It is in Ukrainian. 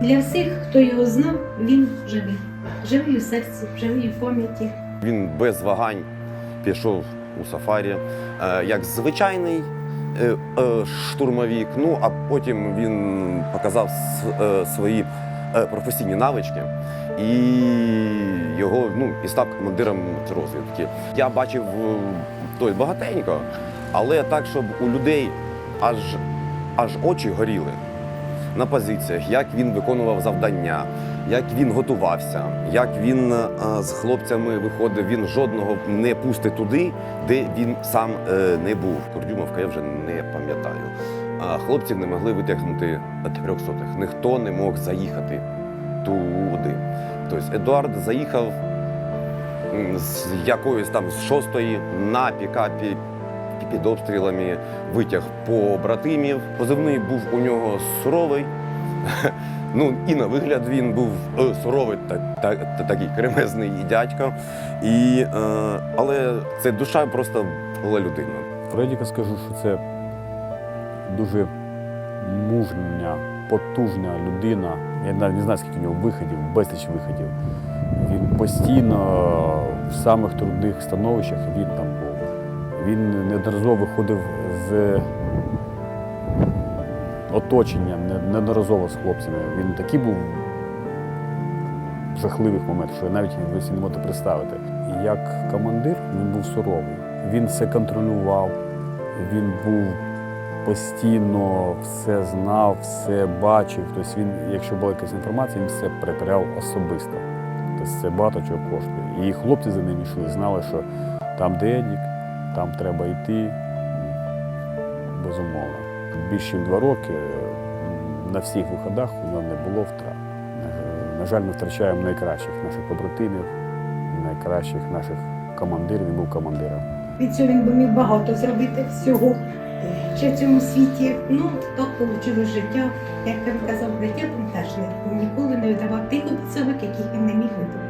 Для всіх, хто його знав, він живий. Живий у серці, живий у пам'яті. Він без вагань пішов у сафарі е, як звичайний е, е. Ну а потім він показав свої професійні навички і його ну і став командиром розвідки. Я бачив той багатенько, але так, щоб у людей аж, аж очі горіли на позиціях, як він виконував завдання, як він готувався, як він е, з хлопцями виходив. Він жодного не пустить туди, де він сам е, не був. Курдюмовка я вже не пам'ятаю. А хлопці не могли витягнути трьохсотих. Ніхто не мог заїхати туди. Тобто Едуард заїхав з якоїсь там з шостої на пікапі під обстрілами, витяг побратимів. Позивний був у нього суровий. Ну і на вигляд він був е, суровий, та, та, та- такий кремезний дядько. І, е, але це душа просто була людина. Фредіка скажу, що це дуже мужня, потужна людина. Я навіть не знаю, скільки у нього виходів, безліч виходів. Він постійно в самих трудних становищах він там. Він неодноразово виходив з оточення, неодноразово з хлопцями. Він такий був жахливих моментах, що навіть ви не можете представити. І як командир він був суровий. Він все контролював, він був постійно все знав, все бачив. Тобто він, якщо була якась інформація, він все перепиряв особисто. Тобто це багато чого коштує. І хлопці за ним йшли, знали, що там де там треба йти. Безумовно. Більше ніж два роки на всіх виходах у нього не було втрат. На жаль- ми втрачаємо найкращих наших побратимів, найкращих наших командирів. Він був командиром. Від цього він би міг багато зробити всього ще в цьому світі. Ну, так вийшло життя. Як він казав, життя теж ніколи не видавав тих обіцянок, яких він не міг видавати.